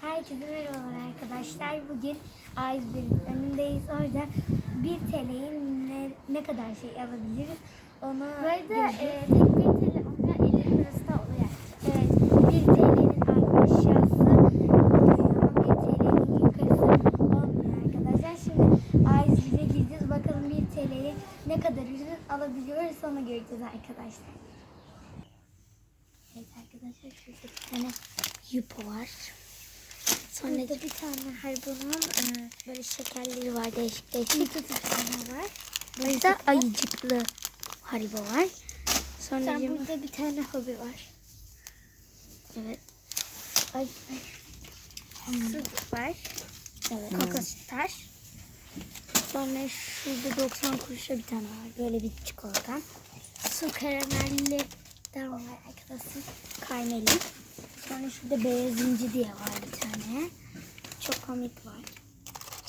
Herkese merhabalar arkadaşlar. Bugün A101'in önündeyiz. Orada 1 TL'ye ne, ne kadar şey alabiliriz onu Bu arada e, tek bir telefonda 50 lirası da oluyor. Evet, 1 TL'nin aşağısı oluyor. 1 TL'nin yukarısı olmuyor arkadaşlar. Şimdi A101'e gireceğiz. Bakalım 1 TL'ye ne kadar ürün alabiliyoruz onu göreceğiz arkadaşlar. Evet arkadaşlar şurada bir tane yupo var. Sonra Burada bir tane Haribo'nun e, böyle şekerleri var değişik değişik. bir tane var. Burada ayıcıklı haribo var. Sonra Sen burada bir tane hobi var. evet. Ay, ay. Su var. Evet. Kokostar. Sonra şurada 90 kuruşa bir tane var. Böyle bir çikolata. Su karamelliden var arkadaşlar. Karneli. Sonra şurada beyaz inci diye var bir tane. Çok komik var.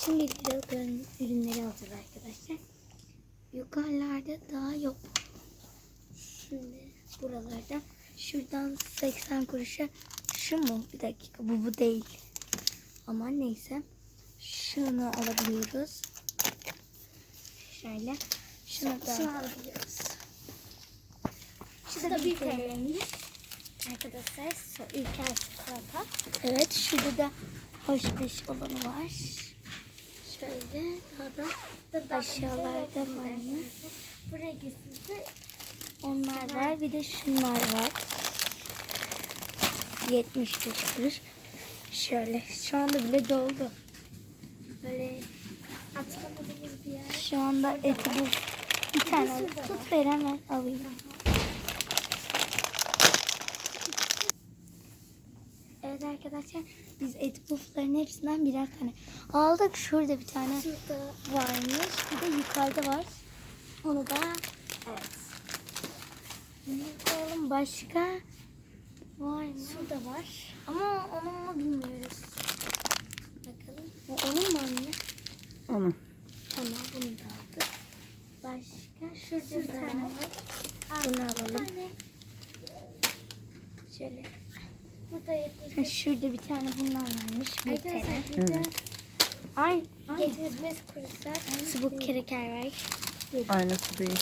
Şimdi ürün- ürünleri alacağız arkadaşlar. Yukarılarda daha yok. Şimdi buralarda şuradan 80 kuruşa şu mu? Bir dakika bu bu değil. Ama neyse. Şunu alabiliyoruz. Şöyle. Şunu da alabiliyoruz. Şu da bir TL'ymiş. Arkadaşlar su, ülker çikolata. Evet şurada da hoş beş olanı var. Şöyle daha da aşağılarda var mı? Buraya gitsince Onlar var. Bir de şunlar var. 75 kuruş. Şöyle şu anda bile doldu. Böyle atlamadığımız bir yer. şu anda eti bu. Bir tane tut ver hemen alayım. Evet arkadaşlar biz et pufların hepsinden birer tane aldık. Şurada bir tane Şurada varmış. Bir de yukarıda var. Onu da evet. ne koyalım başka var mı? Şurada var. Ama onun mu bilmiyoruz. Bakalım. O onun mu anne? Onu. Tamam bunu da aldık. Başka şurada bir Şurada tane var. Bunu alalım. Şöyle. Ha, şurada bir tane bundan varmış. Bir tane. Burada Ay. 75 kuruşlar. Çubuk kreker var. Aynısı değil.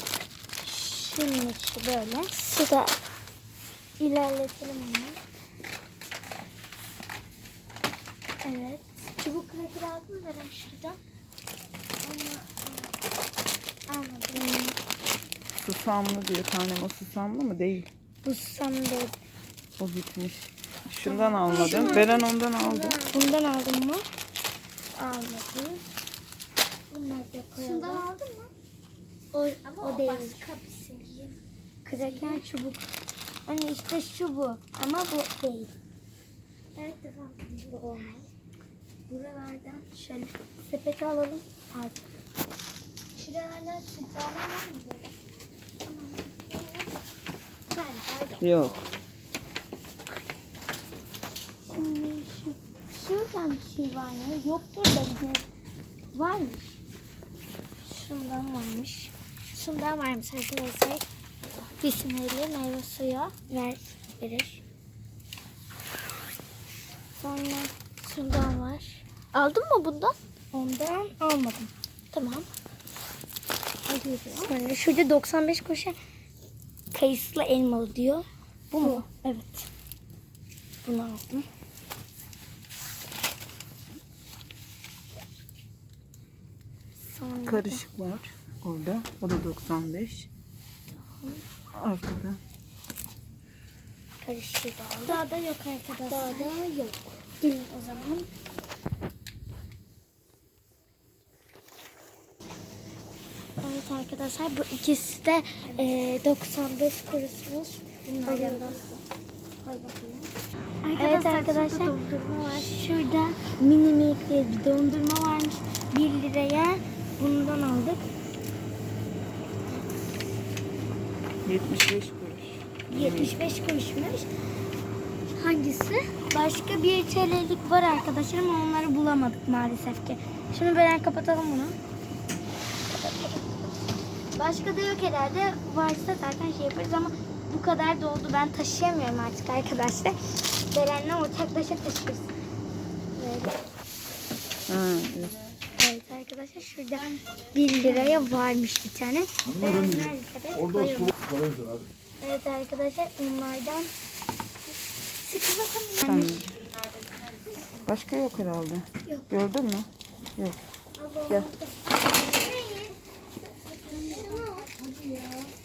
Şunun içi böyle. Su da ilerletelim onu. Evet. Çubuk kraker aldın mı Beren şuradan? Ama e, almadım. Susamlı diyor tanem o susamlı mı? Değil. Bu sandığı O bitmiş. Şundan almadım. Beren ondan aldı. bundan aldın mı? Almadım. Bunları da koyalım. Şundan aldın mı? O, Ama o, o, değil. başka bir şey. Kraker çubuk. Hani işte şu bu. Ama bu değil. Evet devam. Bu olmaz. Buralardan şöyle sepeti alalım. Artık. Şuralarda sıcağlar var mı? Tamam. Yok. Yok. Şimdi şu, bir şey var mı? Yoktur da yine varmış. Şundan varmış. Şundan varmış arkadaşlar. Bismillah meyve suyu ver, verir. Sonra şundan var. Aldın mı bundan? Ondan almadım. Tamam. Sonra şurada 95 kuruşa kayısılı elmalı diyor. Bu mu? Evet. Bunu aldım. Sonra Karışık var orada. O da 95. Arkada. karışık aldım. Daha da yok arkadaşlar. Daha da yok. Gelin o zaman. Evet arkadaşlar bu ikisi de e, 95 kuruşmuş. Bunlar bakayım. Evet arkadaşlar şurada dondurma var. şurada mini milk diye bir dondurma varmış. 1 liraya bundan aldık. 75 kuruş. 75 kuruşmuş. Hangisi? Başka bir TL'lik var arkadaşlar ama onları bulamadık maalesef ki. Şimdi ben kapatalım bunu. Başka da yok herhalde. Varsa zaten şey yaparız ama bu kadar doldu. Ben taşıyamıyorum artık arkadaşlar. Beren'le ortaklaşa taşırız. Şurada 1 liraya varmış bir tane. Orada. Evet arkadaşlar onlardan sıkı bakalım. Başka yok herhalde. Yok. Gördün mü? Yok. Gel.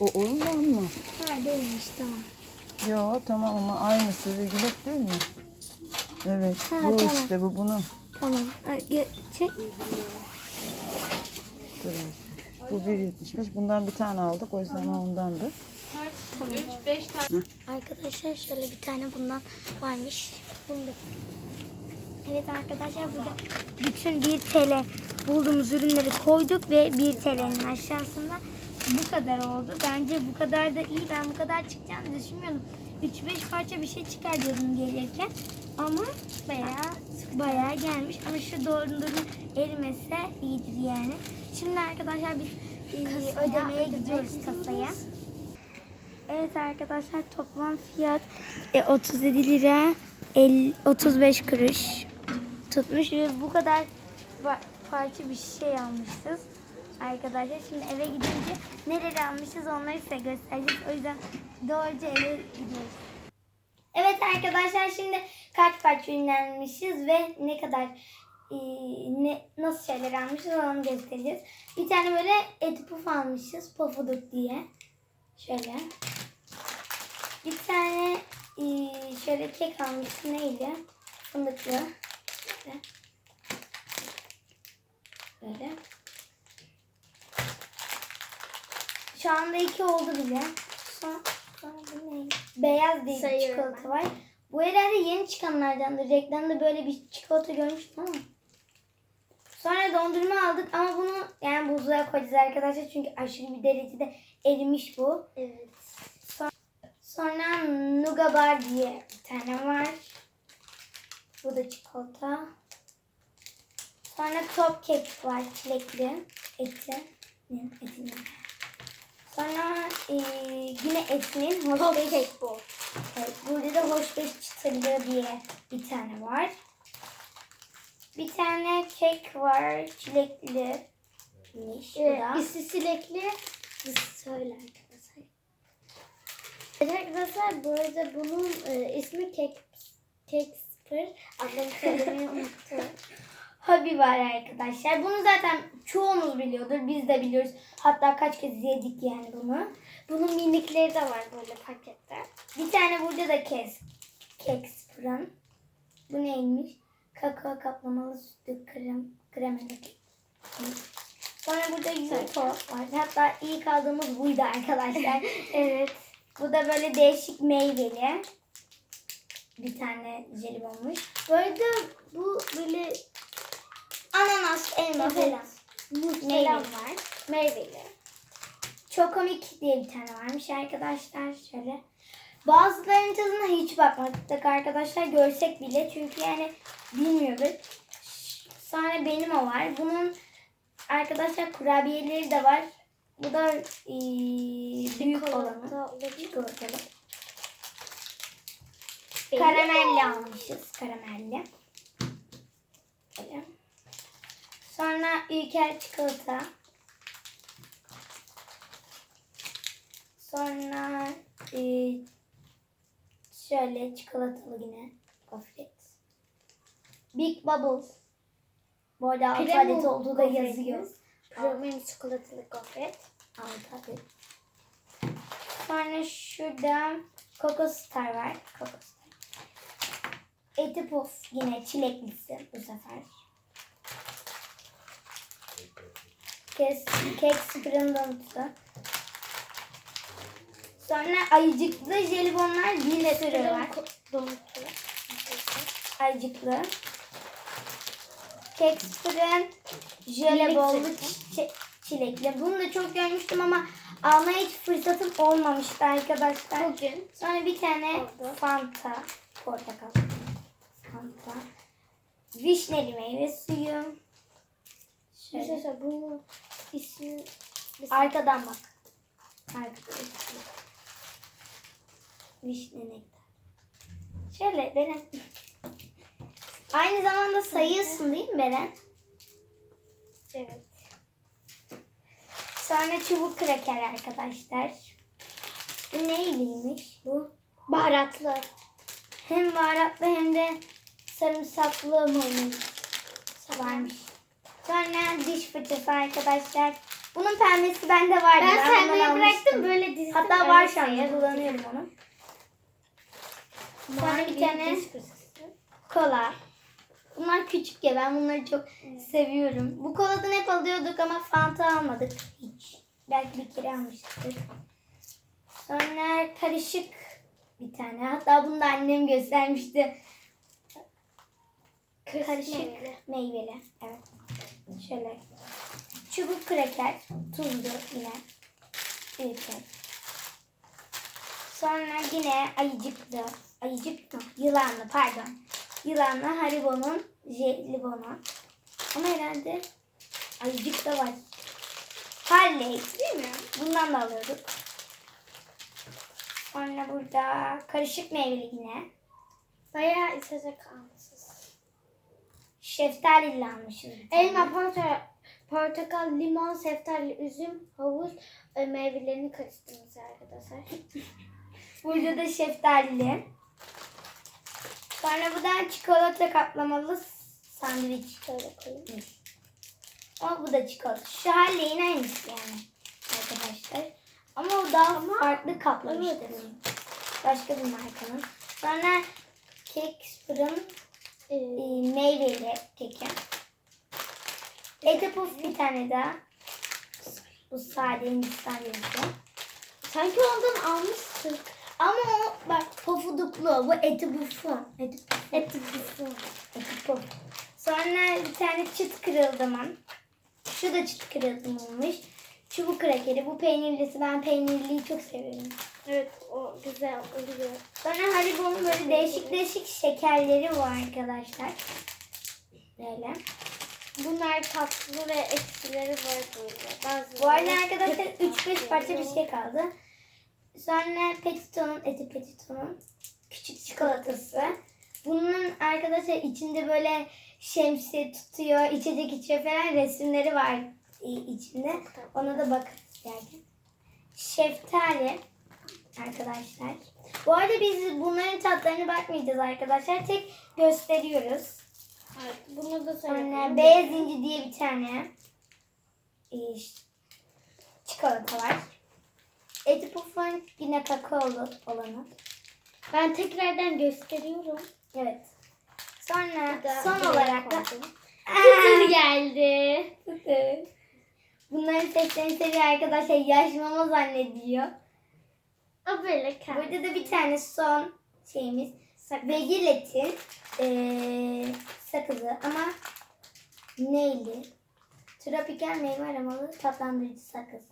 O oyundan mı? Ha değilmiş tamam. Yo tamam ama aynısı Regület değil mi? Evet Ha, bu tamam. işte bu bunun. Tamam. Çek. Bu 1.75. Bundan bir tane aldık. O yüzden ondandı. Arkadaşlar şöyle bir tane bundan varmış. Da- Evet arkadaşlar burada bütün 1 TL bulduğumuz ürünleri koyduk ve 1 TL'nin aşağısında bu kadar oldu. Bence bu kadar da iyi. Ben bu kadar çıkacağını düşünmüyordum. 3-5 parça bir şey çıkar diyordum gelirken. Ama bayağı bayağı gelmiş. Ama şu dondurma erimese iyidir yani. Şimdi arkadaşlar biz e, ödemeye gidiyoruz kasaya. Evet arkadaşlar toplam fiyat e, 37 lira 50, 35 kuruş tutmuş ve bu kadar parça bir şey almışız. Arkadaşlar şimdi eve gidince neleri almışız onları size göstereceğiz. O yüzden doğruca eve gidiyoruz. Evet arkadaşlar şimdi kaç parça ürünlenmişiz ve ne kadar e, ne, nasıl şeyler almışız onu göstereceğiz. Bir tane böyle et puf almışız pofuduk diye. Şöyle. Bir tane e, şöyle kek almıştım neydi? Fındıklı. Şöyle. Böyle. Şu anda iki oldu bile. Son, sonra bu ne? Beyaz bir Sayıyorum çikolata var. Bu herhalde yeni çıkanlardandır. Reklamda böyle bir çikolata görmüştüm ama. Sonra dondurma aldık ama bunu yani buzluğa koyacağız arkadaşlar. Çünkü aşırı bir derecede erimiş bu. Evet. Sonra Nuga Bar diye bir tane var. Bu da çikolata. Sonra top kek var çilekli. Eti. Ne? Sonra e, yine etinin hoş beş. kek bu. Evet, burada da hoş beş çıtırlı diye bir tane var. Bir tane kek var çilekli. Bu Ee, da. silekli. Söyle arkadaşlar. Evet arkadaşlar bu arada bunun e, ismi kek Kekspır. Adını söylemeyi unuttum. Hobi var arkadaşlar. Bunu zaten çoğumuz biliyordur. Biz de biliyoruz. Hatta kaç kez yedik yani bunu. Bunun minikleri de var böyle pakette. Bir tane burada da kes. Kek Sprun. Bu neymiş? Kakao kaplamalı sütlü krem, kremalı kek. Sonra burada Yuto var. Hatta ilk aldığımız buydu arkadaşlar. Evet. Bu da böyle değişik meyveli. Bir tane jelibonmuş. Bu arada bu böyle Ananas, elma falan. muz falan var. Meyveli. Çokomik diye bir tane varmış arkadaşlar. Şöyle. Bazılarının tadına hiç bakmadık arkadaşlar. Görsek bile. Çünkü yani bilmiyoruz. Sonra benim o var. Bunun arkadaşlar kurabiyeleri de var. Bu da eee, büyük olanı. Çikolatalı. Karamelli almışız. Karamelli. Böyle. Sonra ülker çikolata. Sonra e, şöyle çikolatalı yine gofret. Big Bubbles. Bu arada altı Premium adet olduğu da yazıyor. Premium çikolatalı gofret. Altı adet. Sonra şurada Coco Star var. Coco Star. Eti yine çileklisi bu sefer. Kes, kek sprın donutu. Sonra ayıcıklı jelibonlar bir sürü var. Donutlu. Ayıcıklı. Kek sprın jelibonlu çilekli. Bunu da çok görmüştüm ama almaya hiç fırsatım olmamıştı arkadaşlar. Bugün Sonra bir tane Oldu. Fanta. Portakal. Fanta. Vişneli meyve suyu. Şöyle. Arkadaşlar bunun ismi Arkadan bak. Arkada ismi. Vişne nektar. Şöyle Beren. Aynı zamanda sayıyorsun değil mi Beren? evet. Sonra çubuk kraker arkadaşlar. Bu neyliymiş bu? Baharatlı. Hem baharatlı hem de sarımsaklı mayonez varmış. Sonra diş fırçası arkadaşlar. Bunun pembesi bende vardı. Ben bundan sendeye bıraktım böyle dizdim. Hatta var şu sayarım. kullanıyorum onu. Sonra bir tane kola. Bunlar küçük ya ben bunları çok seviyorum. Bu koladan hep alıyorduk ama Fanta almadık hiç. Belki bir kere almıştık. Sonra karışık bir tane. Hatta bunu da annem göstermişti. Karışık meyveli. meyveli. Evet. Şöyle. Çubuk kraker. Tuzlu yine. Kez. Sonra yine ayıcıklı. Ayıcık mı? Yılanlı pardon. Yılanlı Haribo'nun jelibonu. Ama herhalde ayıcık da var. Harley değil mi? Bundan da alıyorduk. Sonra burada karışık meyveli yine. Bayağı içecek almışız. Şeftali almışız. Elma, portakal, portakal, limon, şeftali, üzüm, havuz e, meyvelerini karıştırmış arkadaşlar. Burada da şeftalili. Sonra bu da çikolata kaplamalı sandviç. Şöyle koyayım. Ama bu da çikolata. Şu Harley'in aynısı yani arkadaşlar. Ama o daha farklı kaplamıştır. Evet. Başka bir markanın. Sonra kek fırın e, meyveli keki. Ete puf bir tane daha. Bu sade Hindistan cevizi. sanki ondan almıştık. Ama o bak pofuduklu. Bu eti pufu. Eti pufu. Eti. Sonra bir tane çıt kırıldıman. Şu da çıt kırıldımanmış. Çubuk krakeri. Bu peynirlisi. Ben peynirliyi çok seviyorum. Evet o güzel oluyor. Sonra Haribo'nun böyle değişik değişik şekerleri var arkadaşlar. Böyle. Bunlar tatlı ve eksileri var böyle. Bazı Bu arada arkadaşlar 3-5 parça bir şey kaldı. Sonra Petito'nun, eti Petito'nun küçük çikolatası. Bunun arkadaşlar içinde böyle şemsiye tutuyor, içecek içiyor falan resimleri var içinde. Ona da bakın isterken. Şeftali arkadaşlar. Bu arada biz bunların tatlarına bakmayacağız arkadaşlar. Tek gösteriyoruz. Evet, bunu da Sonra beyaz inci diye bir tane e, çikolata var. Eti Puf'un yine kakaolu olanı. Ben tekrardan gösteriyorum. Evet. Sonra son olarak da. Kıtır geldi. Bunların seslerini seviyor arkadaşlar. Yaş mama zannediyor. O böyle kaldı. Burada da bir tane son şeyimiz. Vegilet'in eee sakızı ama neyli? Tropikal meyve aromalı tatlandırıcı sakız.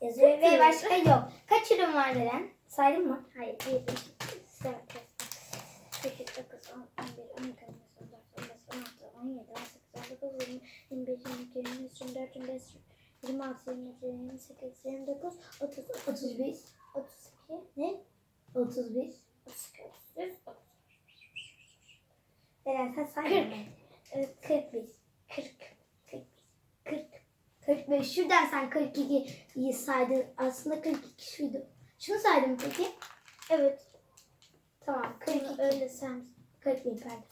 Yazıyor ve başka yok. Kaç ürün var Beren? Saydın mı? Hayır, bir, iki, üç, dört, beş, sekiz, dokuz, on, on bir, on iki, on üç, on dört, on beş, on altı, on yedi, on sekiz, on dokuz, yirmi, yirmi bir, yirmi iki, yirmi üç, yirmi dört, yirmi beş, yirmi altı, yirmi yedi, yirmi sekiz, yirmi dokuz, otuz, otuz 31. bir, otuz iki, ne? 31. Otuz iki, otuz üç, otuz Beren sen saydın Kırk. mı? Evet, 41. 40. 41. 40. 45. Şuradan sen 42'yi saydın. Aslında 42 şuydu. Şunu saydın mı peki? Evet, Tamam. 42. bunu öyle sen. 41 pardon.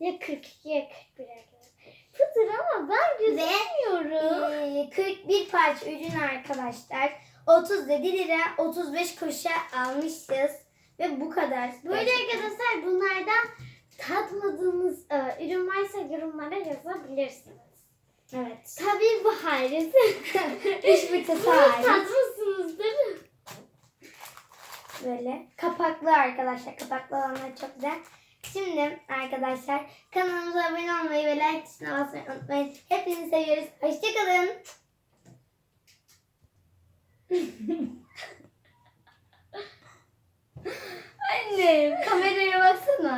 Ya 42 ya 41 arkadaşlar. Pıtır ama ben gözükmüyorum. Ee, 41 parça ürün arkadaşlar. 37 lira 35 kuruşa almışız. Ve bu kadar. Böyle Gerçekten. arkadaşlar bunlardan tatmadığınız e, ürün varsa yorumlara yazabilirsiniz. Evet. Tabii bu hariç. Diş fırçası Bunu hariç. tatmışsınızdır. Böyle kapaklı arkadaşlar. Kapaklı olanlar çok güzel. Şimdi arkadaşlar kanalımıza abone olmayı ve like tuşuna basmayı unutmayın. Hepinizi seviyoruz. Hoşçakalın. Annem kameraya baksana.